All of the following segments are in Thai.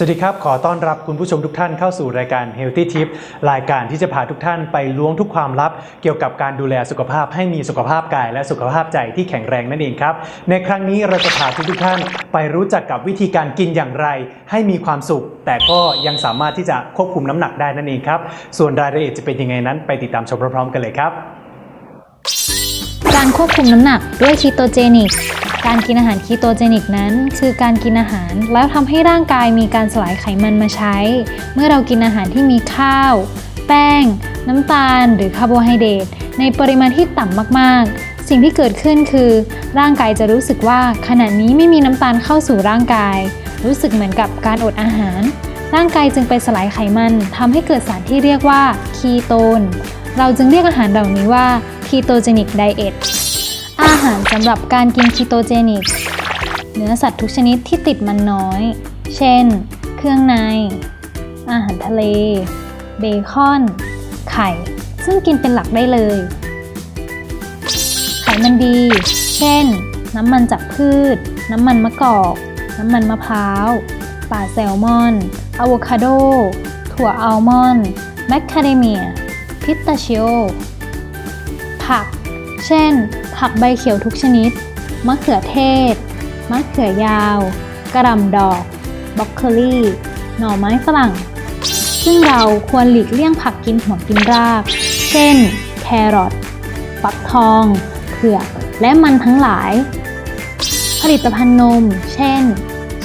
สวัสดีครับ ขอต้อนรับคุณผู้ชมทุกท่านเข้าสู่รายการ Healthy Tip รายการที่จะพาทุกท่านไปล้วงทุกความลับ เกี่ยวกับการดูแลสุขภาพให้มีสุขภาพกายและสุขภาพใจที่แข็งแรงนั่นเองครับ ในครั้งนี้เราจะพาทุกๆท่านไปรู้จักกับวิธีการกินอย่างไร ให้มีความสุข แต่ก็ยังสามารถที่จะควบคุมน้ำหนักได้นั่นเองครับ ส่วนรายละเอียดจะเป็นยังไงนั้นไปติดตามชมพร้อมๆกันเลยครับ การควบคุมน้ำหนักด้วยคีโตเจนิก การกินอาหารคีโตเจนิกนั้น คือการกินอาหารแล้วทำให้ร่างกายมีการสลายไขมันมาใช้ เมื่อเรากินอาหารที่มีข้าว แป้ง น้ำตาล หรือคาร์โบไฮเดรตในปริมาณที่ต่ำมากๆ สิ่งที่เกิดขึ้นคือ ร่างกายจะรู้สึกว่าขณะนี้ไม่มีน้ำตาลเข้าสู่ร่างกาย รู้สึกเหมือนกับการอดอาหาร ร่างกายจึงไปสลายไขมันทำให้เกิดสารที่เรียกว่าคีโตน เราจึงเรียกอาหารเหล่านี้ว่า คีโตเจนิกไดเอทอาหารสำหรับการกินคีโตเจนิก เนื้อสัตว์ทุกชนิดที่ติดมันน้อย เช่น เครื่องใน อาหารทะเล เบคอน ไข่ ซึ่งกินเป็นหลักได้เลย ไขมันดี เช่น น้ำมันจากพืช น้ำมันมะกอก น้ำมันมะพร้าวปลาแซลมอน อะโวคาโด ถั่วอัลมอนด์ แมคคาเดเมีย พิสตาชิโอ ผัก เช่น ผักใบเขียวทุกชนิด มะเขือเทศ มะเขือยาว กระหล่ำดอกบรอกโคลีหน่อไม้ฝรั่ง ซึ่งเราควรหลีกเลี่ยงผักกินหัวกินราก เช่น แครอท ฟักทอง เผือก และมันทั้งหลาย ผลิตภัณฑ์นม เช่น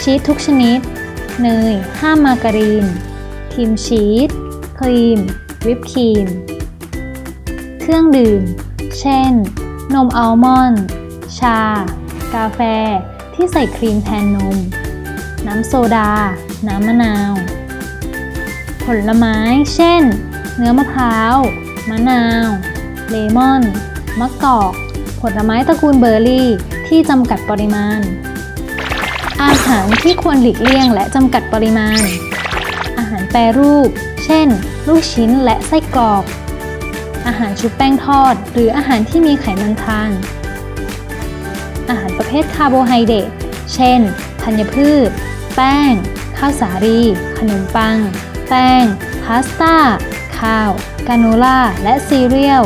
ชีสทุกชนิด เนย ห้ามมาการีน ครีมชีส ครีม วิปครีม เครื่องดื่ม เช่น นมอัลมอนด์ ชา กาแฟ ที่ใส่ครีมแทนนม น้ำโซดา น้ำมะนาว ผลไม้ เช่น เนื้อมะพร้าว มะนาว เลมอน มะกอก ผลไม้ตระกูลเบอร์รี่ ที่จำกัดปริมาณ อาหารที่ควรหลีกเลี่ยงและจำกัดปริมาณ อาหารแปรรูป เช่น ลูกชิ้นและไส้กรอก อาหารชุบแป้งทอด หรืออาหารที่มีไขมันทานอาหารประเภทคาร์โบไฮเดรต เช่น ธัญพืช แป้ง ข้าวสาลี ขนมปัง แป้ง พาสต้า ข้าว กาโนล่า และซีเรียล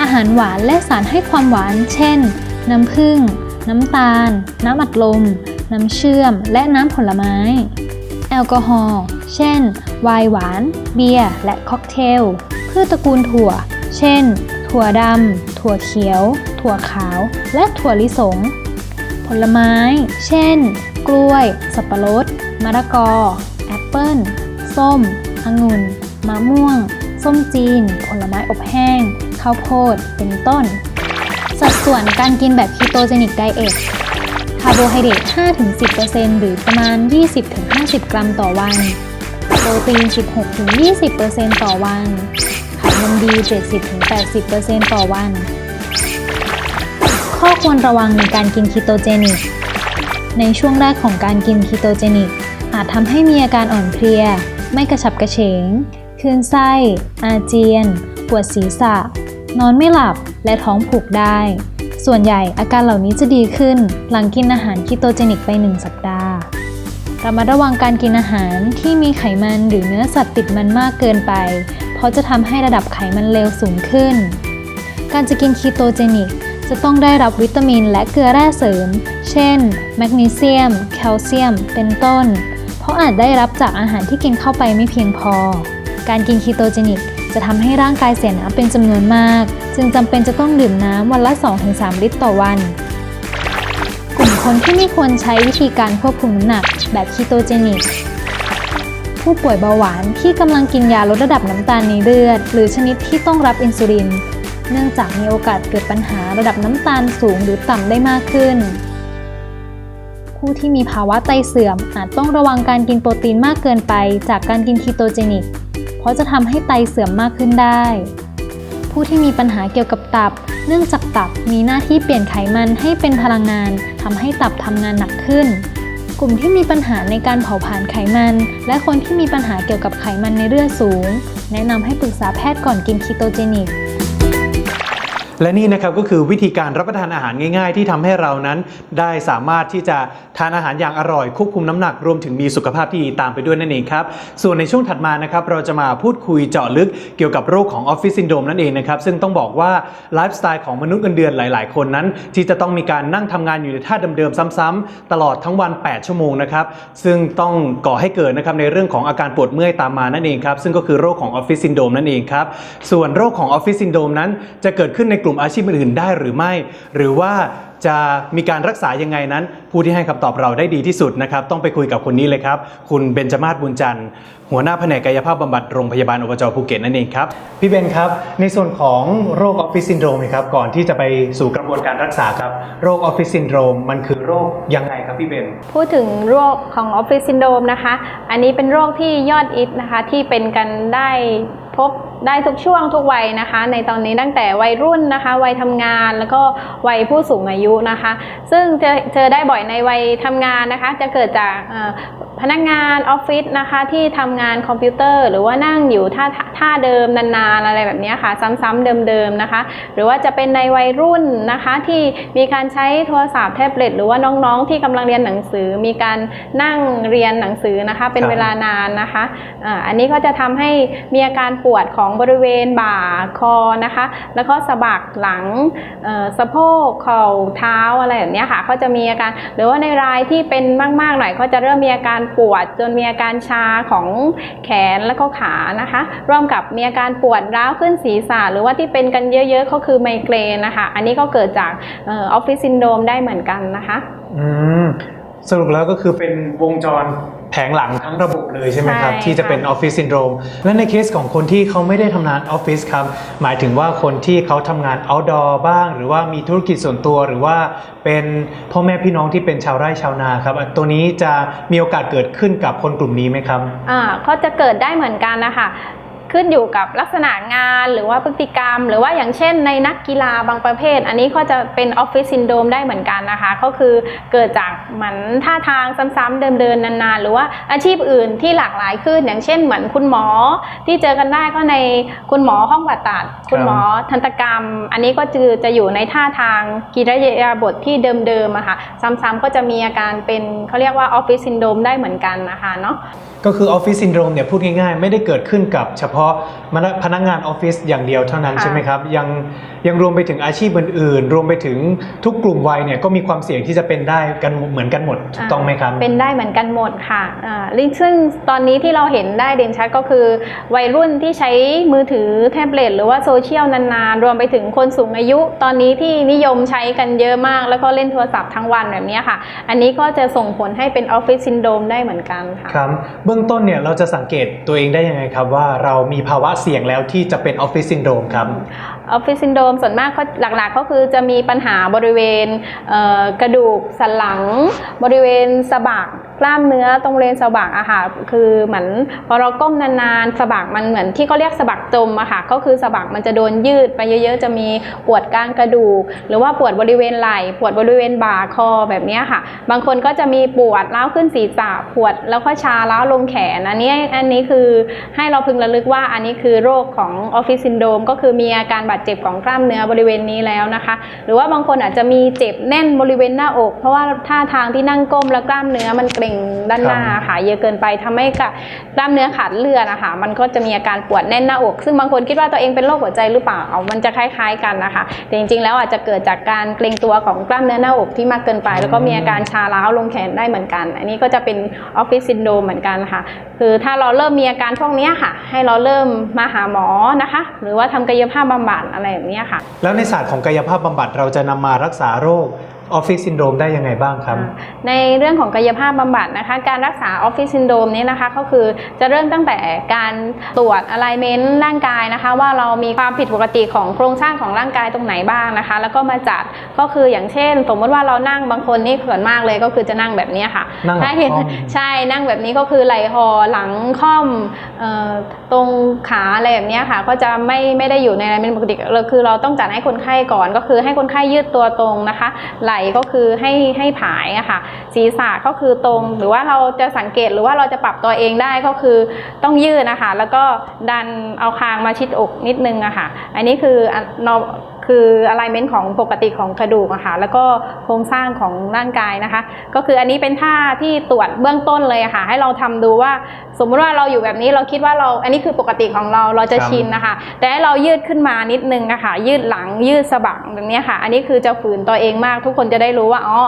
อาหารหวานและสารให้ความหวาน เช่น น้ำผึ้ง น้ำตาล น้ำอัดลม น้ำเชื่อม และน้ำผลไม้ แอลกอฮอล์ เช่น ไวน์หวาน เบียร์ และค็อกเทล พืชตระกูลถั่ว เช่น ถั่วดำ ถั่วเขียว ถั่วขาว และถั่วลิสง ผลไม้ เช่น กล้วย สับปะรด มะละกอ แอปเปิ้ล ส้ม องุ่น มะม่วง ส้มจีน ผลไม้อบแห้ง ข้าวโพด เป็นต้น สัดส่วนการกินแบบคีโตเจนิกไดเอท คาร์โบไฮเดรต 5-10%หรือประมาณ 20-50 กรัมต่อวัน โปรตีน 16-20%ต่อวัน มันดี 70-80%ต่อวัน ข้อควรระวังในการกินคีโตเจนิก ในช่วงแรกของการกินคีโตเจนิก อาจทำให้มีอาการอ่อนเพลีย ไม่กระฉับกระเฉงคลื่นไส้ อาเจียน ปวดศีรษะ นอนไม่หลับ และท้องผูกได้ ส่วนใหญ่อาการเหล่านี้จะดีขึ้น หลังกินอาหารคีโตเจนิกไป 1 สัปดาห์ ระมัดระวังการกินอาหารที่มีไขมันหรือเนื้อสัตว์ติดมันมากเกินไป เพราะจะทำให้ระดับไขมันเลวสูงขึ้น การจะกินคีโตเจนิกจะต้องได้รับวิตามินและเกลือแร่เสริม เช่น แมกนีเซียม แคลเซียม เป็นต้น เพราะอาจได้รับจากอาหารที่กินเข้าไปไม่เพียงพอ การกินคีโตเจนิกจะทำให้ร่างกายเสียน้ำเป็นจำนวนมาก จึงจำเป็นจะต้องดื่มน้ำวันละ 2-3 ลิตรต่อวัน คนที่ไม่ควรใช้วิธีการควบคุมน้ำหนักแบบคีโตเจนิก ผู้ป่วยเบาหวานที่กำลังกินยาลดระดับน้ำตาลในเลือด หรือชนิดที่ต้องรับอินซูลิน เนื่องจากมีโอกาสเกิดปัญหาระดับน้ำตาลสูงหรือต่ำได้มากขึ้น ผู้ที่มีภาวะไตเสื่อมอาจต้องระวังการกินโปรตีนมากเกินไปจากการกินคีโตเจนิก เพราะจะทำให้ไตเสื่อมมากขึ้นได้ ผู้ที่มีปัญหาเกี่ยวกับตับ เนื่องจากตับมีหน้าที่เปลี่ยนไขมันให้เป็นพลังงานทำให้ตับทำงานหนักขึ้น กลุ่มที่มีปัญหาในการเผาผลาญไขมัน และคนที่มีปัญหาเกี่ยวกับไขมันในเลือดสูง แนะนำให้ปรึกษาแพทย์ก่อนกินคีโตเจนิก และนี่นะครับก็คือวิธีการรับประทานอาหารง่าย ๆ ที่ทำให้เรานั้น ได้สามารถที่จะทานอาหารอย่างอร่อยควบคุมน้ำหนักรวมถึงมีสุขภาพที่ดีตามไปด้วยนั่นเองครับ ส่วนในช่วงถัดมานะครับเราจะมาพูดคุยเจาะลึกเกี่ยวกับโรคของออฟฟิศซินโดรมนั่นเองนะครับซึ่งต้องบอกว่าไลฟ์สไตล์ของมนุษย์เงินเดือนหลาย ๆ คนนั้น ที่จะต้องมีการนั่งทำงานอยู่ในท่าเดิม ๆ ซ้ำๆตลอดทั้งวัน 8 ชั่วโมงนะครับซึ่งต้องก่อให้เกิดนะครับในเรื่องของอาการปวดเมื่อยตามมานั่นเองครับซึ่งก็คือโรคของออฟฟิศซินโดรมนั่นเองครับส่วนโรคของออฟฟิศซินโดรมนั้นจะเกิดขึ้นในกลุ่มอาชีพอื่นๆได้หรือไม่ หรือว่าจะมีการรักษายังไงนั้น ผู้ที่ให้คำตอบเราได้ดีที่สุดนะครับ ต้องไปคุยกับคนนี้เลยครับ คุณเบญจมาศบุญจันทร์หัวหน้าแผนกกายภาพบำบัดโรงพยาบาลอบจภูเก็ตนั่นเองครับ พี่เบนครับ ในส่วนของโรคออฟฟิศซินโดรมครับก่อนที่จะไปสู่กระบวนการรักษาครับ โรคออฟฟิศซินโดรมมันคือโรคยังไงครับพี่เบนพูดถึงโรคของออฟฟิศซินโดรมนะคะ อันนี้เป็นโรคที่ยอดอิทนะคะที่เป็นกันได้ พบได้ทุกช่วงทุกวัยนะคะ ในตอนนี้ตั้งแต่วัยรุ่นนะคะ วัยทำงานแล้วก็วัยผู้สูงอายุนะคะ ซึ่งจะเจอได้บ่อยในวัยทำงานนะคะ จะเกิดจาก พนักงานออฟฟิศนะคะที่ทำงานคอมพิวเตอร์ หรือว่านั่งอยู่ท่าท่าเดิมนานๆอะไรแบบนี้ค่ะ ซ้ำๆเดิมๆนะคะ หรือว่าจะเป็นในวัยรุ่นนะคะที่มีการใช้โทรศัพท์แท็บเล็ตหรือว่าน้องๆที่กำลังเรียนหนังสือ มีการนั่งเรียนหนังสือนะคะ เป็นเวลานานนะคะอันนี้ก็จะทำให้มีอาการปวดของบริเวณบ่าคอนะคะ แล้วก็สะบักหลังสะโพกเข่าเท้าอะไรแบบนี้ค่ะก็จะมีอาการ หรือว่าในรายที่เป็นมากๆหน่อยก็จะเริ่มมีอาการปวดจนมีอาการชาของแขนและก็ขานะคะ ร่วมกับมีอาการปวดร้าวขึ้นศีรษะ หรือว่าที่เป็นกันเยอะๆก็คือไมเกรนนะคะ อันนี้ก็เกิดจากออฟฟิศซินโดรมได้เหมือนกันนะคะ อืมสรุปแล้วก็คือเป็นวงจร แผงหลังทั้งระบบเลยใช่ไหมครับ ใช่ที่จะเป็นออฟฟิศซินโดรมและในเคสของคนที่เขาไม่ได้ทำงานออฟฟิศครับ หมายถึงว่าคนที่เขาทำงาน outdoor บ้าง หรือว่ามีธุรกิจส่วนตัวหรือว่าเป็นพ่อแม่พี่น้องที่เป็นชาวไร่ชาวนาครับอะตัวนี้จะมีโอกาสเกิดขึ้นกับคนกลุ่มนี้ไหมครับ อ่าก็จะเกิดได้เหมือนกันนะคะ ขึ้นอยู่กับลักษณะงานหรือว่าพฤติกรรม หรือว่าอย่างเช่นในนักกีฬาบางประเภท อันนี้ก็จะเป็นออฟฟิศซินโดรมได้เหมือนกันนะคะ ก็คือเกิดจากเหมือนท่าทางซ้ำๆเดินๆนานๆ หรือว่าอาชีพอื่นที่หลากหลายขึ้น อย่างเช่นเหมือนคุณหมอที่เจอกันได้ก็ในคุณหมอห้องผ่าตัด คุณหมอทันตกรรม อันนี้ก็คือจะอยู่ในท่าทางกิริยาบทที่เดิมๆอะค่ะซ้ำๆก็จะมีอาการเป็นเขาเรียกว่าออฟฟิศซินโดรมได้เหมือนกันนะคะเนาะก็คือออฟฟิศซินโดรมเนี่ยพูดง่ายๆ ไม่ได้เกิดขึ้นกับเฉพาะพนักงานออฟฟิศอย่างเดียวเท่านั้นค่ะใช่ไหมครับยังยังรวมไปถึงอาชีพอื่นๆ รวมไปถึงทุกกลุ่มวัยเนี่ยก็มีความเสี่ยงที่จะเป็นได้กันเหมือนกันหมดถูกต้องไหมครับ เป็นได้เหมือนกันหมดค่ะอ่าซึ่งตอนนี้ที่เราเห็นได้เด่นชัดก็คือ วัยรุ่นที่ใช้มือถือแท็บเล็ตหรือว่าโซเชียลนานๆ รวมไปถึงคนสูงอายุ ตอนนี้ที่นิยมใช้กันเยอะมาก แล้วก็เล่นโทรศัพท์ทั้งวันแบบนี้ค่ะ อันนี้ก็จะส่งผลให้เป็นออฟฟิศซินโดรมได้เหมือนกันค่ะครับเบื้องต้นเนี่ยเราจะสังเกตตัวเองได้ยังไงครับว่าเรามีภาวะเสี่ยงแล้วที่จะเป็นออฟฟิศซินโดรมครับออฟฟิศซินโดรมส่วนมากก็หลักๆ ก็คือจะมีปัญหาบริเวณกระดูกสันหลัง บริเวณสะบักกล้ามเนื้อตรงบริเวณสะบักอะค่ะ คือเหมือนพอเราก้มนานๆสะบักมันเหมือนที่เขาเรียกสะบักจมอะค่ะ ก็คือสะบักมันจะโดนยืดไปเยอะๆ จะมีปวดกลางกระดูก หรือว่าปวดบริเวณไหล่ปวดบริเวณบ่าคอแบบนี้ค่ะ บางคนก็จะมีปวดร้าวขึ้นศีรษะปวดแล้วก็ชาร้าวลงแขนอันนี้อันนี้คือให้เราพึงระลึกว่าอันนี้คือโรคของออฟฟิศซินโดมก็คือมีอาการบาดเจ็บของกล้ามเนื้อบริเวณนี้แล้วนะคะ หรือว่าบางคนอาจจะมีเจ็บแน่นบริเวณหน้าอก เพราะว่าท่าทางที่นั่งก้มแล้วกล้ามเนื้อมันเกร็งด้านหน้าค่ะ เยอะเกินไปทำให้กล้ามเนื้อขาดเลือดนะคะมันก็จะมีอาการปวดแน่นหน้าอก ซึ่งบางคนคิดว่าตัวเองเป็นโรคหัวใจหรือเปล่ามันจะคล้าย ๆกันนะคะ แต่จริงๆ แล้วอาจจะเกิดจากการเกร็งตัวของกล้ามเนื้อหน้าอกที่มากเกินไป แล้วก็มีอาการชาร้าวลงแขนได้เหมือนกัน อันนี้ก็จะเป็นออฟฟิศซินโดรมเหมือนกันค่ะ คือถ้าเราเริ่มมีอาการพวกเนี้ยค่ะ ให้เราเริ่มมาหาหมอนะคะ หรือว่าทำกายภาพบำบัดอะไรแบบเนี้ยค่ะ แล้วในศาสตร์ของกายภาพบำบัดเราจะนำมารักษาโรค ออฟฟิศซินโดรมได้ยังไงบ้างครับ ในเรื่องของกายภาพบำบัดนะคะ การรักษาออฟฟิศซินโดรมนี้นะคะก็คือจะเริ่มตั้งแต่การตรวจอะไ i เมนต์ร่างกายนะคะ ว่าเรามีความผิดปกติของโครงสร้างของร่างกายตรงไหนบ้างนะคะ แล้วก็มาจัดก็คืออย่างเช่น สมมติว่าเรานั่งบางคนนี่ส่วนมากเลยก็คือจะนั่งแบบนี้ค่ะนั่งหลังถ้าเห็นค่อมใช่นั่งแบบนี้ก็คือไหล่หอหลังค่อมเอ่อตรงขาอะไรแบบเนี้ยค่ะ ก็จะไม่ไม่ได้อยู่ในอะไรเป็นปกติเราคือเราต้องจัดให้คนไข้ก่อน ก็คือให้คนไข้ยืดตัวตรงนะคะไหล่ก็คือให้ให้ผายอะค่ะศีรษะก็คือตรงหรือว่าเราจะสังเกตหรือว่าเราจะปรับตัวเองได้ก็คือต้องยืดนะคะ แล้วก็ดันเอาคางมาชิดอกนิดนึงอะค่ะ อันนี้คืออันนอ คือ alignment ของปกติของกระดูกอะค่ะแล้วก็โครงสร้างของร่างกายนะคะ ก็คืออันนี้เป็นท่าที่ตรวจเบื้องต้นเลยอะค่ะ ให้เราทำดูว่า สมมติว่าเราอยู่แบบนี้เราคิดว่าเราอันนี้คือปกติของเราเราจะครับชินนะคะ แต่ให้เรายืดขึ้นมานิดนึงนะคะ ยืดหลังยืดสะบักแบบนี้ค่ะ อันนี้คือจะฝืนตัวเองมาก ทุกคนจะได้รู้ว่าอ๋อ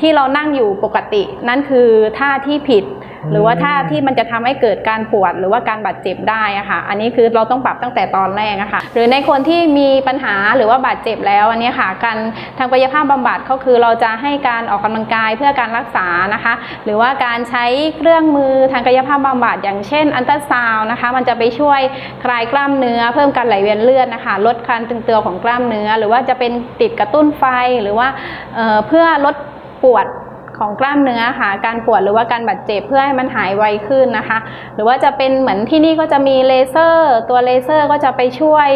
ที่เรานั่งอยู่ปกติ นั่นคือท่าที่ผิด หรือว่าท่าที่มันจะทำให้เกิดการปวดหรือว่าการบาดเจ็บได้อะค่ะ อันนี้คือเราต้องปรับตั้งแต่ตอนแรกอะค่ะ หรือในคนที่มีปัญหาหรือว่าบาดเจ็บแล้วอันนี้ค่ะ การทางกายภาพบำบัดก็คือเราจะให้การออกกำลังกายเพื่อการรักษานะคะ หรือว่าการใช้เครื่องมือทางกายภาพบำบัดอย่างเช่น อันตราซาวน์นะคะ มันจะไปช่วยคลายกล้ามเนื้อ เพิ่มการไหลเวียนเลือดนะคะ ลดการตึงตัวของกล้ามเนื้อ หรือว่าจะเป็นติดกระตุ้นไฟหรือว่าเอ่อเพื่อลดปวด ของกล้ามเนื้อค่ะ การปวดหรือว่าการบาดเจ็บเพื่อให้มันหายไวขึ้นนะคะ หรือว่าจะเป็นเหมือนที่นี่ก็จะมีเลเซอร์ ตัวเลเซอร์ก็จะไปช่วย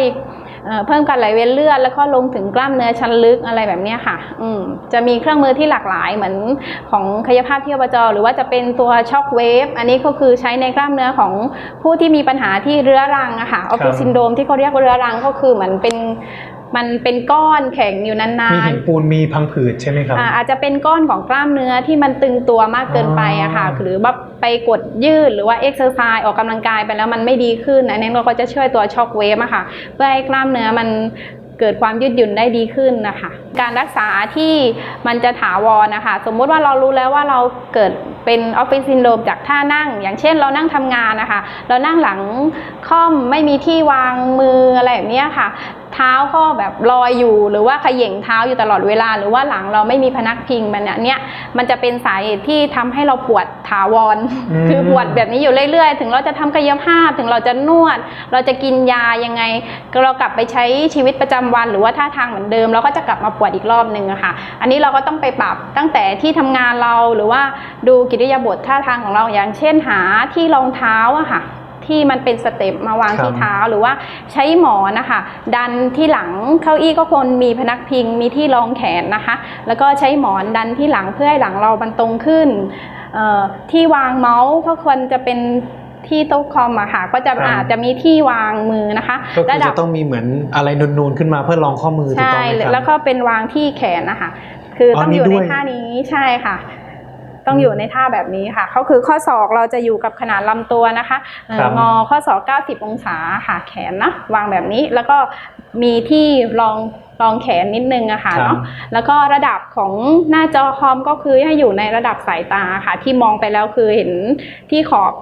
เพิ่มการไหลเวียนเลือดแล้วก็ลงถึงกล้ามเนื้อชั้นลึกอะไรแบบนี้ค่ะ อืมจะมีเครื่องมือที่หลากหลายเหมือนของกายภาพที่อบจหรือว่าจะเป็นตัวช็อคเวฟอันนี้ก็คือใช้ในกล้ามเนื้อของผู้ที่มีปัญหาที่เรื้อรังอะค่ะออฟฟิศซินโดรมที่เขาเรียกว่าเรื้อรังก็คือเหมือนเป็น มันเป็นก้อนแข็งอยู่นานๆมีหินปูนมีพังผืดใช่ไหมครับอ่าอาจจะเป็นก้อนของกล้ามเนื้อที่มันตึงตัวมากเกินไปอะค่ะ อ๋อ หรือว่าไปกดยืดหรือว่าเอ็กซ์เซอร์ไซส์ออกกำลังกายไปแล้วมันไม่ดีขึ้นอันนี้เราก็จะช่วยตัวช็อคเวฟอะค่ะ เพื่อให้กล้ามเนื้อมันเกิดความยืดหยุ่นได้ดีขึ้นนะคะ การรักษาที่มันจะถาวรนะคะ สมมุติว่าเรารู้แล้วว่าเราเกิดเป็นออฟฟิศซินโดรมจากท่านั่ง อย่างเช่นเรานั่งทำงานนะคะ เรานั่งหลังค่อมไม่มีที่วางมืออะไรแบบเนี้ยค่ะ เท้าก็แบบลอยอยู่ หรือว่าเขย่งเท้าอยู่ตลอดเวลา หรือว่าหลังเราไม่มีพนักพิงมันเนี่ยเนี่ยมันจะเป็นสาเหตุที่ทำให้เราปวดถาวรอืมคือปวดแบบนี้อยู่เรื่อยๆ ถึงเราจะทำกายภาพถึงเราจะนวด เราจะกินยายังไง เรากลับไปใช้ชีวิตประจำวัน หรือว่าท่าทางเหมือนเดิมเราก็จะกลับมาปวดอีกรอบหนึ่งอะค่ะ อันนี้เราก็ต้องไปปรับตั้งแต่ที่ทำงานเราหรือว่าดูกิริยาบถท่าทางของเราอย่างเช่นหาที่รองเท้าอะค่ะ ที่มันเป็นสเต็ปมาวางครับที่เท้าหรือว่าใช้หมอนนะคะ ดันที่หลังเก้าอี้ก็ควรมีพนักพิงมีที่รองแขนนะคะ แล้วก็ใช้หมอนดันที่หลังเพื่อให้หลังเรามันตรงขึ้นเอ่อที่วางเมาส์ก็ควรจะเป็นที่โต๊ะคอมอะค่ะก็จะครับอาจจะมีที่วางมือนะคะก็คือระดัจะต้องมีเหมือนอะไรนูนๆขึ้นมาเพื่อรองข้อมือถูกใช่ต้องไหมครับแล้วก็เป็นวางที่แขนนะคะคือออต้องอยู่มีด้ในวยท่านี้ใช่ค่ะ ต้องอยู่ในท่าแบบนี้ค่ะเขาคือข้อศอกเราจะอยู่กับขนาดลำตัวนะคะเอ่อครับงอข้อศอก90 องศาค่ะแขนนะวางแบบนี้แล้วก็มีที่รองรองแขนนิดนึงอะค่ะครับเนาะแล้วก็ระดับของหน้าจอคอมก็คือให้อยู่ในระดับสายตาค่ะ ที่มองไปแล้วคือเห็นที่ขอบ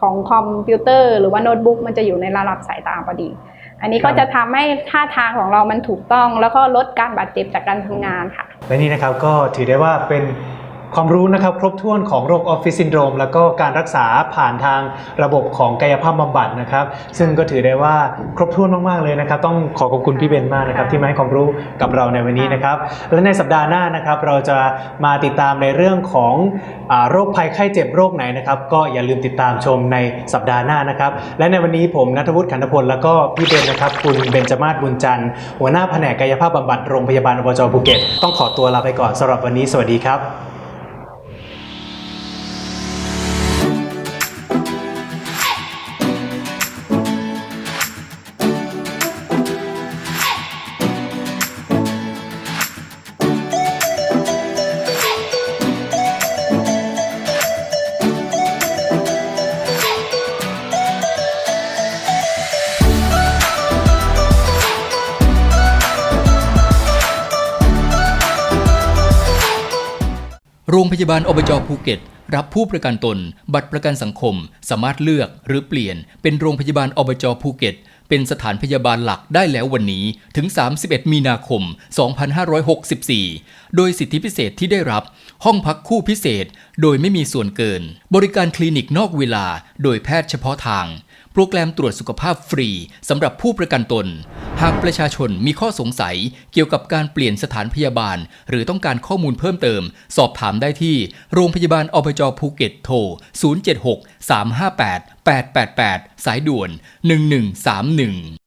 ของคอมพิวเตอร์ หรือว่าโน้ตบุ๊กมันจะอยู่ในระดับสายตาพอดี อันนี้ก็ครับจะทำให้ท่าทางของเรามันถูกต้อง แล้วก็ลดการบาดเจ็บจากการทำงานค่ะ และนี่นะครับก็ถือได้ว่าเป็น ความรู้นะครับครบถ้วนของโรคออฟฟิศซินโดรมแล้วก็การรักษาผ่านทางระบบของกายภาพบำบัดนะครับ ซึ่งก็ถือได้ว่าครบถ้วนมากๆเลยนะครับ ต้องขอขอบคุณพี่เบนมากนะครับค่ะที่มาให้ความรู้กับเราในวันนี้นะครับ และในสัปดาห์หน้านะครับ เราจะมาติดตามในเรื่องของอาโรคภัยไข้เจ็บโรคไหนนะครับ ก็อย่าลืมติดตามชมในสัปดาห์หน้านะครับ และในวันนี้ผมนัทวุฒิขันธพลแล้วก็พี่เบนนะครับ คุณเบนจมาศบุญจันทร์หัวหน้าแผนกกายภาพบำบัดโรงพยาบาลอบจภูเก็ตต้องขอตัวลาไปก่อนสำหรับวันนี้สวัสดีครับ ยาบาลอบจภูเก็ต รับผู้ประกันตน บัตรประกันสังคม สามารถเลือกหรือเปลี่ยน เป็นโรงพยาบาลอบจภูเก็ต เป็นสถานพยาบาลหลักได้แล้ววันนี้ถึง 31 มีนาคม 2564 โดยสิทธิพิเศษที่ได้รับห้องพักคู่พิเศษ โดยไม่มีส่วนเกิน บริการคลินิกนอกเวลา โดยแพทย์เฉพาะทาง โปรแกรมตรวจสุขภาพฟรีสำหรับผู้ประกันตน หากประชาชนมีข้อสงสัยเกี่ยวกับการเปลี่ยนสถานพยาบาล หรือต้องการข้อมูลเพิ่มเติม สอบถามได้ที่ โรงพยาบาลอบจภูเก็ตโทร 076 358 888 สายด่วน 1131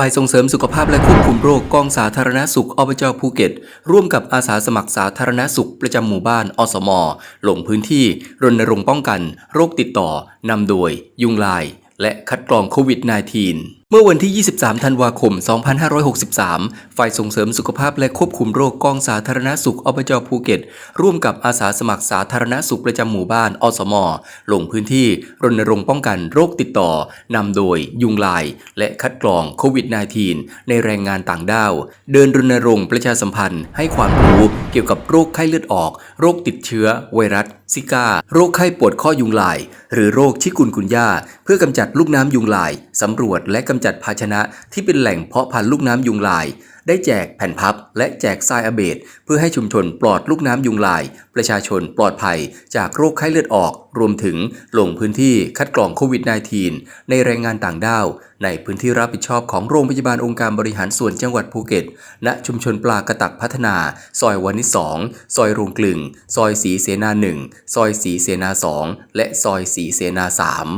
ฝ่ายส่งเสริมสุขภาพและควบคุมโรคกองสาธารณสุขอบจภูเก็ต ร่วมกับอาสาสมัครสาธารณสุขประจำหมู่บ้านอสมลงพื้นที่รณรงค์ป้องกัน โรคติดต่อนำโดย ยุงลาย และคัดกรองโควิด -19 เมื่อวันที่ 23 ธันวาคม 2563 ฝ่ายส่งเสริมสุขภาพและควบคุมโรคกองสาธารณสุขอบจภูเก็ต ร่วมกับอาสาสมัครสาธารณสุขประจำหมู่บ้านอสมลงพื้นที่รณรงค์ป้องกันโรคติดต่อ นำโดย ยุงลาย และคัดกรองโควิด -19 ในแรงงานต่างด้าว เดินรณรงค์ประชาสัมพันธ์ให้ความรู้เกี่ยวกับโรคไข้เลือดออก โรคติดเชื้อ ไวรัสซิก้าโรคไข้ปวดข้อยุงลาย หรือโรคชิกุนกุนยาเพื่อกำจัดลูกน้ำยุงลายสำรวจและกำจัดภาชนะที่เป็นแหล่งเพาะพันธุ์ลูกน้ำยุงลาย ได้แจกแผ่นพับและแจกทรายอเบดเพื่อให้ชุมชนปลอดลูกน้ำยุงลาย ประชาชนปลอดภัยจากโรคไข้เลือดออก รวมถึงลงพื้นที่คัดกรองโควิด -19 ในแรงงานต่างด้าว ในพื้นที่รับผิดชอบของโรงพยาบาลองค์การบริหารส่วนจังหวัดภูเก็ต ณชุมชนปลากระตักพัฒนา ซอยวานิสองซอยโรงกลึง ซอยสีเสนาหนึ่งซอยสีเสนาสองและซอยสีเสนาสาม